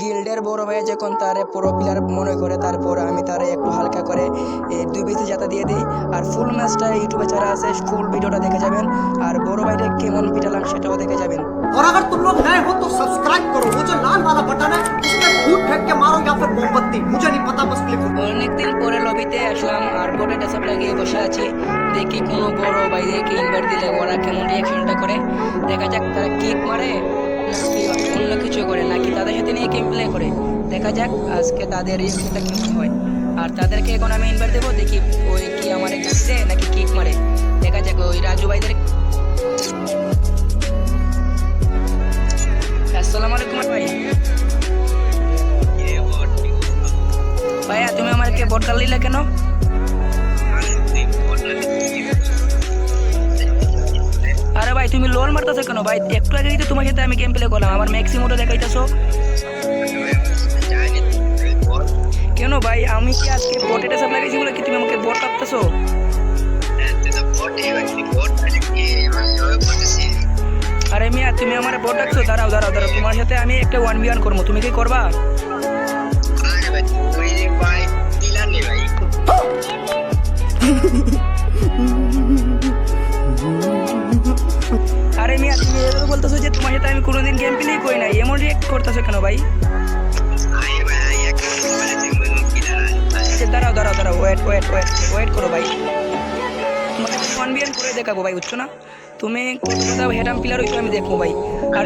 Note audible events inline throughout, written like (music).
গিল্ডের বড় ভাই যখন তারে পুরো প্লেয়ার মনে করে তারপর আমি তারে একটু হালকা করে এই দুই বিসি জাতা দিয়ে দিই আর ফুল ম্যাচটা ইউটিউবে ছাড়া আছে ফুল ভিডিওটা দেখে যাবেন আর বড় ভাইটা কেমন পিটালাম সেটাও দেখে যাবেন और अगर तुम लोग नए हो तो सब्सक्राइब करो वो जो लाल वाला बटन है उसमें फूट फेंक के मारो या फिर मोमबत्ती मुझे नहीं पता बस क्लिक करो অনেকদিন পরে লবিতে আসলাম আর বোটে ডেসাপ লাগিয়ে বসে আছি দেখি কোনো বড় ভাই দেখি ইনভাইট দিলে ওরা কেমন রিয়াকশনটা করে দেখা যাক তারা কিক মারে অন্য কিছু করে নাকি তাদের সাথে নিয়ে গেম প্লে করে? দেখা যাক, আজকে তাদের রিয়াকশনটা কেমন হয়। আর তাদেরকে এখন আমি ইনভাইট দেবো, দেখি ওই কি আমার কাছে নাকি কিক মারে। তুমি লোল মারতেছো কেন? ভাই একটু আগেই তো তোমার সাথে আমি গেম প্লে করলাম। আমার ম্যাক্সিমোটা দেখাইতেছো। কেন ভাই? আমি কি আজকে ভোটেটা সব লাগাইছি বলে কি তুমি আমাকে ভোট কাঁপতেছো আরে মিয়া তুমি আমার ভোট ডাকছো। দাঁড়াও দাঁড়াও দাঁড়াও। তোমার সাথে আমি একটা ওয়ান বি ওয়ান করব। তুমি কি করবা? আরে (laughs) (laughs) তোমার সাথে আমি কোনোদিন গেম প্লেই করি নাই। এমন রিয়েক্ট করতেছো কেন ভাই? আচ্ছা দাঁড়াও দাঁড়াও দাঁড়াও ওয়েট ওয়েট ওয়েট ওয়েট করো ভাই। তোমাকে ওয়ান করে দেখাবো ভাই, বুঝছ না? তুমি কোথাও হেডাম প্লেয়ার হইছো, আমি দেখব ভাই। আর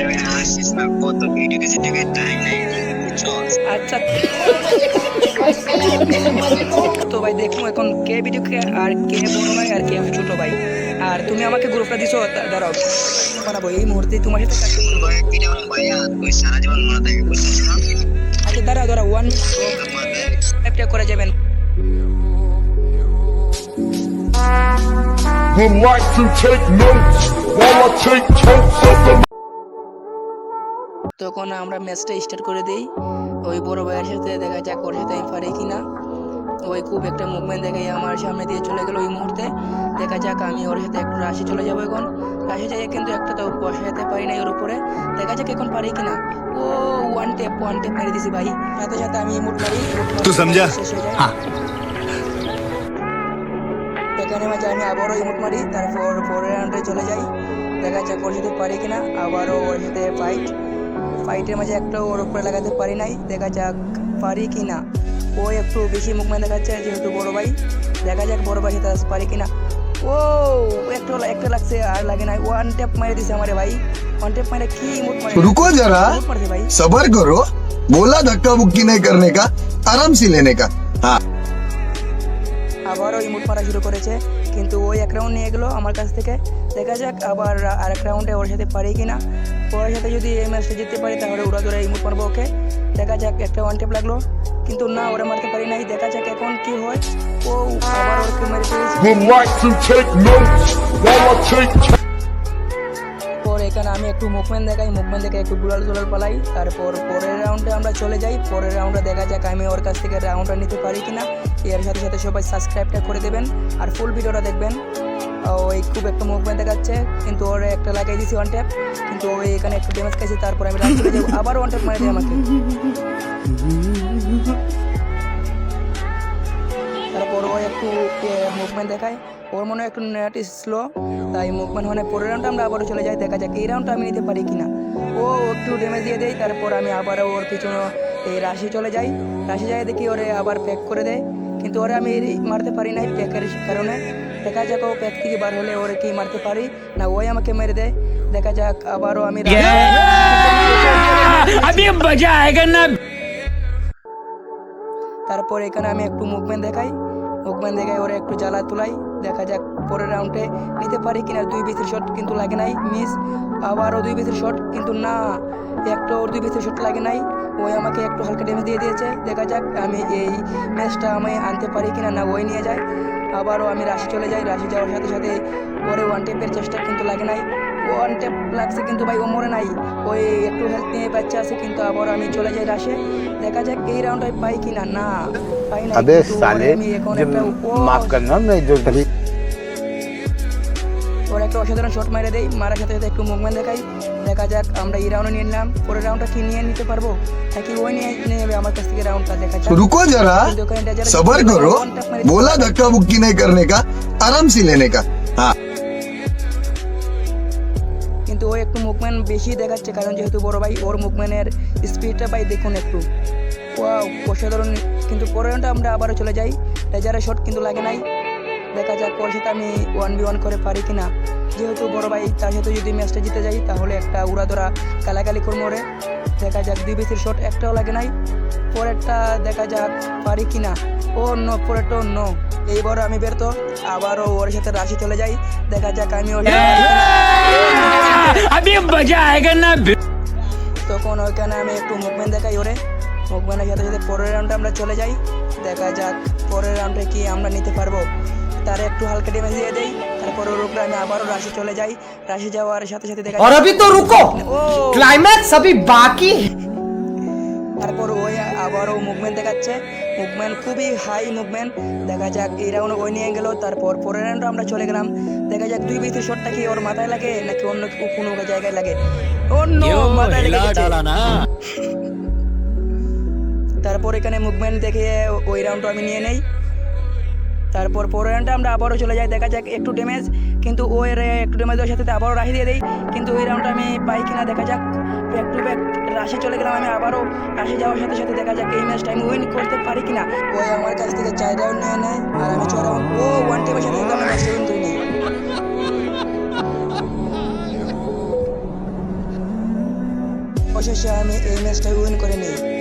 আচ্ছা। তো ভাই, দেখব এখন কে ভিডিও কে আর কে বড় ভাই আর কে ছোট ভাই। আর তুমি আমাকে গ্রুপটা দিছো দাঁড়াও। বানাবো এই মুহূর্তে তোমার সাথে কাজ করব। আচ্ছা দাঁড়াও দাঁড়াও ওয়ান করা যাবেন like to take notes while I take totes of the তখন আমরা ম্যাচটা স্টার্ট করে দিই। ওই বড় ভাইয়ের সাথে দেখা যাক ওর সাথে আমি পারি কিনা। ওই খুব একটা মুভমেন্ট দেখে আমার সামনে দিয়ে চলে গেল ওই মুহূর্তে। দেখা যাক আমি ওর সাথে একটু রাশি চলে যাব এখন। রাশি যাই কিন্তু একটা তো বসাতে পারি না ওর উপরে। দেখা যাক এখন পারি কিনা। ও ওয়ান টেপ ওয়ান টেপ মেরে দিছি ভাই। সাথে সাথে আমি ইমোট মারি তুই সমঝা? হ্যাঁ এখানে মাঝে আমি আবারও ইমোট মারি তারপর পরের রাউন্ডে চলে যাই। দেখা যাক ওর সাথে পারি কিনা। আবারও ওর সাথে ফাইট ফাইটের মাঝে একটা ওর উপরে লাগাতে পারি নাই। দেখা যাক পারি কি না ও একটু বেশি মুভমেন্ট দেখাচ্ছে যেহেতু বড় ভাই দেখা যাক বড় ভাই সাথে আজ পারি কি না ও একটু একটা লাগছে আর লাগে নাই ওয়ান ট্যাপ মারে দিছে আমারে ভাই ওয়ান ট্যাপ মারে কি ইমোট মারে रुको जरा ইমোট মারছে ভাই सबर करो बोला धक्का मुक्की नहीं करने का आराम से लेने का हाँ আবারও ইমোট মারা শুরু করেছে কিন্তু ওই এক রাউন্ড নিয়ে গেলো। আমার কাছ থেকে দেখা যাক আবার আর এক রাউন্ডে ওর সাথে পারি কি না ওর সাথে যদি এই ম্যাচটা জিততে পারি, তাহলে ওরা ধরে ইমুট মারবো ওকে। দেখা যাক, একটা ওয়ান টেপ লাগল। কিন্তু না, ওরা মারতে পারি নাই। দেখা যাক এখন কি হয়। ও, আবার ওকে মেরে এখানে আমি একটু মুভমেন্ট দেখাই মুভমেন্ট দেখে একটু গুলাল জুলাল পালাই। তারপর পরের রাউন্ডে আমরা চলে যাই। পরের রাউন্ডে দেখা যাক আমি ওর কাছ থেকে রাউন্ডটা নিতে পারি কিনা। এর সাথে সাথে সবাই সাবস্ক্রাইবটা করে দেবেন। আর ফুল ভিডিওটা দেখবেন। ওই খুব একটা মুভমেন্ট দেখাচ্ছে। কিন্তু ওর একটা লাগাই দিছি ওয়ান ট্যাপ কিন্তু ওই এখানে একটু ড্যামেজ খাইছি, তারপর আমি রান চলে যাব। আবার ওয়ান ট্যাপ মারি দিই আমাকে। তারপর ও একটু মুভমেন্ট দেখায়। ওর মনে একটু নেট স্লো তাই মুভমেন্ট মানে পরের রাউন্ডটা আমরা আবারও চলে যাই দেখা যাক এই রাউন্ডটা আমি নিতে পারি কি না ও একটু ড্যামেজ দিয়ে দেয় তারপর আমি আবারও ওর পিছনে এই রাশি চলে যাই। রাশি যাই দেখি ওরে আবার প্যাক করে দেয় কিন্তু ওরে আমি মারতে পারি নাই প্যাকের কারণে। দেখা যাক ও প্যাক থেকে বার হলে ওরে কি মারতে পারি না ওই আমাকে মেরে দেয়। দেখা যাক আবারও আমি তারপর এখানে আমি একটু মুভমেন্ট দেখাই। মুভমেন্ট দেখাই ওরা একটু জ্বালা তুলাই, দেখা যাক পরের রাউন্ডে নিতে পারি কিনা। দুই বিসের শট কিন্তু লাগে নাই মিস আবারও দুই বিসের শট কিন্তু না, একটা ওর দুই বিসের শট লাগে নাই। ওই আমাকে একটু হালকা ড্যামেজ দিয়ে দিয়েছে। দেখা যাক আমি এই ম্যাচটা আমি আনতে পারি কিনা না, ওই নিয়ে যায়। আবারও আমি রাশি চলে যাই রাশি যাওয়ার সাথে সাথে ওরে ওয়ান টেপের চেষ্টা কিন্তু লাগে নাই। ওয়ান টেপ লাগছে কিন্তু ভাই ও মরে নাই ওই একটু হেলথ নিয়ে বাচ্চা আছে কিন্তু আবার আমি চলে যাই রাশে দেখা যাক এই রাউন্ডে পাই কিনা না পাই না अबे কিন্তু ওরে साले আমি এখন जब একটা ও, माफ करना मैं जो तभी ওর একটা অসাধারণ শট মেরে দেই মারার সাথে সাথে একটু মুভমেন্ট দেখাই দেখা যাক আমরা এই রাউন্ডে নিয়ে নিলাম পরের রাউন্ডটা কি নিয়ে নিতে পারবো নাকি ওই নিয়ে নেবে আমার কাছ থেকে রাউন্ডটা দেখা যাক रुको जरा কিন্তু ওখানে ডেজার্ট सबर करो one tap মেরে बोला धक्का मुक्की नहीं करने का आराम से लेने का हाँ কিন্তু ও একটু মুভমেন্ট বেশি দেখাচ্ছে, কারণ যেহেতু বড় ভাই, ওর মুভমেন্টের স্পিডটা ভাই দেখুন একটু। অসাধারণ। কিন্তু পরের আমরা আবারও চলে যাই। লেজারের শট কিন্তু লাগে নাই। দেখা যাক ওর সাথে আমি ওয়ান বি ওয়ান করে পারি কিনা। যেহেতু বড় ভাই তার সাথে যদি ম্যাচটা জিতে যাই তাহলে একটা উড়াদোড়া কালাকালি মোড়ে দেখা যাক দুই বিসির শট একটাও লাগে নাই। পরেরটা দেখা যাক পারি কি না ও অন্য পরেরটা অন্য এইবার আমি বেরতো আবারও ওর সাথে রাশি চলে যাই। দেখা যাক আমি ওর তখন ওইখানে আমি একটু মুভমেন্ট দেখাই ওরে। মুভমেন্টের সাথে সাথে পরের রাউন্ডে আমরা চলে যাই। দেখা যাক পরের রাউন্ডে কি আমরা নিতে পারব। তার একটু হালকা ড্যামেজ দিয়ে দেই তারপর ওর উপরে আমি আবারও রাশি চলে যাই রাশি যাওয়ার সাথে সাথে দেখা और যায়- अभी तो रुको ও क्लाइमैक्स अभी बाकी है তারপর ওই আবারও মুভমেন্ট দেখাচ্ছে মুভমেন্ট খুবই হাই মুভমেন্ট দেখা যাক এই রাউন্ড ওই নিয়ে গেল তারপর পরের রাউন্ডে আমরা চলে গেলাম দেখা যাক দুই বেশি শটটা কি ওর মাথায় লাগে নাকি অন্য কো- কোনো জায়গায় লাগে অন্য মাথায় লেগে গেছে। ना তারপর এখানে মুভমেন্ট দেখে ওই রাউন্ডটা আমি নিয়ে নেই তারপর রাউন্ডে আমরা আবারও চলে যাই, দেখা যাক একটু ড্যামেজ কিন্তু ওই রে- একটু ড্যামেজ সাথে সাথে আবারও রাশি দিয়ে দিই, কিন্তু ওই রাউন্ডটা আমি পাই কিনা দেখা যাক ব্যাক টু ব্যাক রাশি চলে গেলাম আমি আবারও, রাশি যাওয়ার সাথে সাথে দেখা যাক এই ম্যাচটা আমি উইন করতে পারি কিনা। ওই আমার কাছ থেকে চার রাউন্ড নিয়ে নেয় আর আমি ছয় রাউন্ড ও ওয়ান টিমের সাথে আমি ম্যাচটা উইন করে অবশেষে আমি এই ম্যাচটা উইন করে নিই।